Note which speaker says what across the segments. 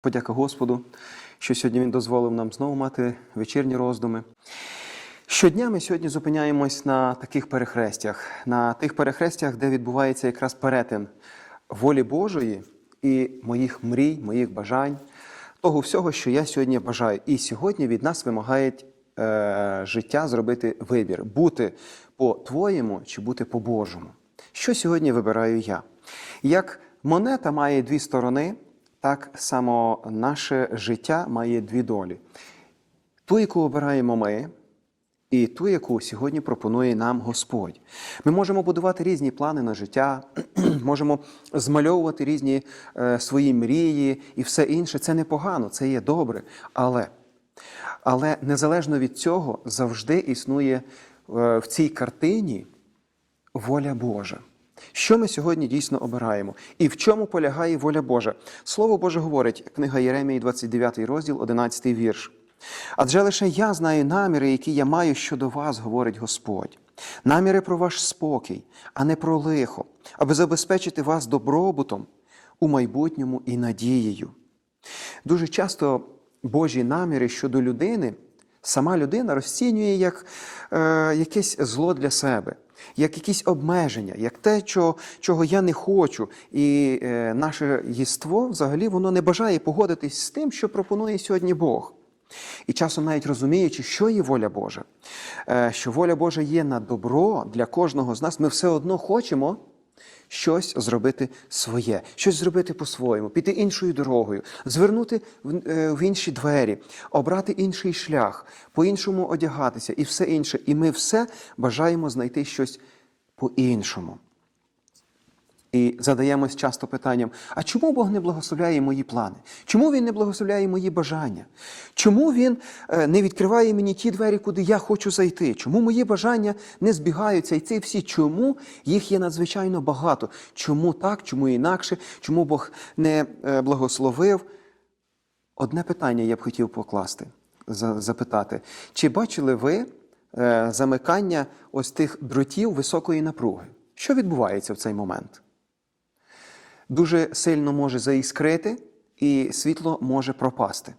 Speaker 1: Подяка Господу, що сьогодні Він дозволив нам знову мати вечірні роздуми. Щодня ми сьогодні зупиняємось на таких перехрестях, на тих перехрестях, де відбувається якраз перетин волі Божої і моїх мрій, моїх бажань, того всього, що я сьогодні бажаю. І сьогодні від нас вимагають е, життя зробити вибір, бути по-твоєму чи бути по-божому. Що сьогодні вибираю я? Як монета має дві сторони, так само наше життя має дві долі. Ту, яку обираємо ми, і ту, яку сьогодні пропонує нам Господь. Ми можемо будувати різні плани на життя, можемо змальовувати різні е, свої мрії і все інше. Це непогано, це є добре. Але, але незалежно від цього завжди існує е, в цій картині воля Божа. Що ми сьогодні дійсно обираємо? І в чому полягає воля Божа? Слово Боже говорить, книга Єремії, 29 розділ, 11 вірш. Адже лише я знаю наміри, які я маю щодо вас, говорить Господь. Наміри про ваш спокій, а не про лихо, аби забезпечити вас добробутом у майбутньому і надією. Дуже часто Божі наміри щодо людини сама людина розцінює як е, якесь зло для себе, як якісь обмеження, як те, чого, чого я не хочу. І е, наше єство взагалі воно не бажає погодитись з тим, що пропонує сьогодні Бог. І часом навіть розуміючи, що є воля Божа, е, що воля Божа є на добро для кожного з нас, ми все одно хочемо щось зробити своє, щось зробити по-своєму, піти іншою дорогою, звернути в, е, в інші двері, обрати інший шлях, по-іншому одягатися і все інше. І ми все бажаємо знайти щось по-іншому. І задаємось часто питанням: а чому Бог не благословляє мої плани? Чому Він не благословляє мої бажання? Чому Він е, не відкриває мені ті двері, куди я хочу зайти? Чому мої бажання не збігаються? І ці всі, чому їх є надзвичайно багато? Чому так, чому інакше? Чому Бог не е, благословив? Одне питання я б хотів покласти, запитати: чи бачили ви е, замикання ось тих дротів високої напруги? Що відбувається в цей момент? Дуже сильно може заіскрити, і світло може пропасти.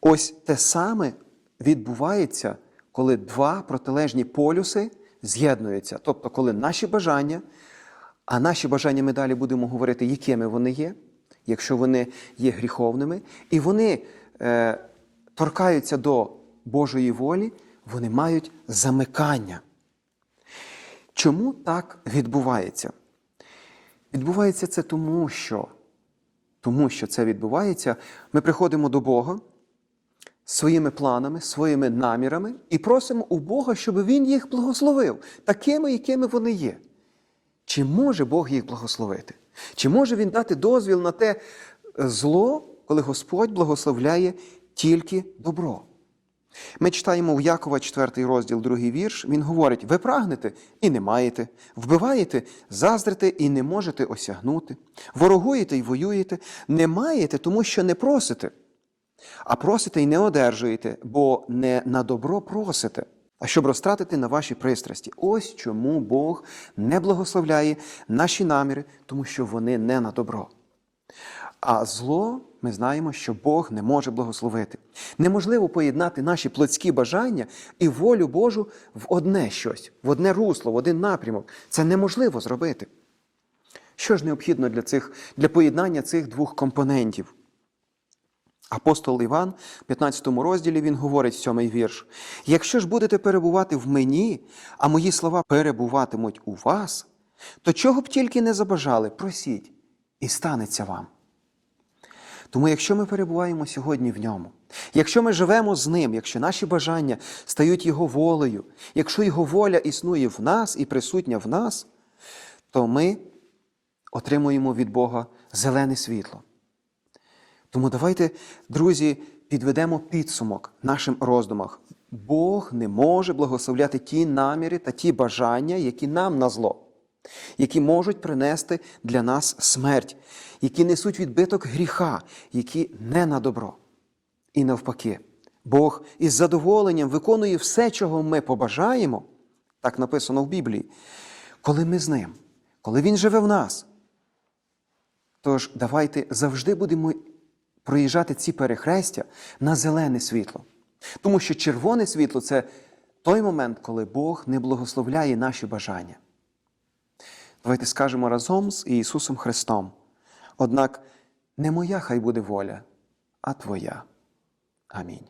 Speaker 1: Ось те саме відбувається, коли два протилежні полюси з'єднуються. Тобто, коли наші бажання, а наші бажання ми далі будемо говорити, якими вони є, якщо вони є гріховними, і вони е, торкаються до Божої волі, вони мають замикання. Чому так відбувається? Відбувається це тому, що тому що це відбувається, ми приходимо до Бога своїми планами, своїми намірами і просимо у Бога, щоб Він їх благословив, такими, якими вони є. Чи може Бог їх благословити? Чи може Він дати дозвіл на те зло, коли Господь благословляє тільки добро? Ми читаємо в Якова 4 розділ, 2 вірш. Він говорить: ви прагнете і не маєте, вбиваєте, заздрите і не можете осягнути, ворогуєте і воюєте, не маєте, тому що не просите, а просите і не одержуєте, бо не на добро просите, а щоб розтратити на ваші пристрасті. Ось чому Бог не благословляє наші наміри, тому що вони не на добро. А зло ми знаємо, що Бог не може благословити. Неможливо поєднати наші плотські бажання і волю Божу в одне щось, в одне русло, в один напрямок. Це неможливо зробити. Що ж необхідно для, цих, для поєднання цих двох компонентів? Апостол Іван, в 15 розділі, він говорить сьомий вірш: якщо ж будете перебувати в мені, а мої слова перебуватимуть у вас, то чого б тільки не забажали, просіть, і станеться вам. Тому, якщо ми перебуваємо сьогодні в ньому, якщо ми живемо з ним, якщо наші бажання стають Його волею, якщо Його воля існує в нас і присутня в нас, то ми отримуємо від Бога зелене світло. Тому давайте, друзі, підведемо підсумок нашим роздумах. Бог не може благословляти ті наміри та ті бажання, які нам на зло, які можуть принести для нас смерть, які несуть відбиток гріха, які не на добро. І навпаки, Бог із задоволенням виконує все, чого ми побажаємо, так написано в Біблії, коли ми з ним, коли Він живе в нас. Тож давайте завжди будемо проїжджати ці перехрестя на зелене світло. Тому що червоне світло це той момент, коли Бог не благословляє наші бажання. Давайте скажемо разом з Ісусом Христом. Однак не моя хай буде воля, а Твоя. Амінь.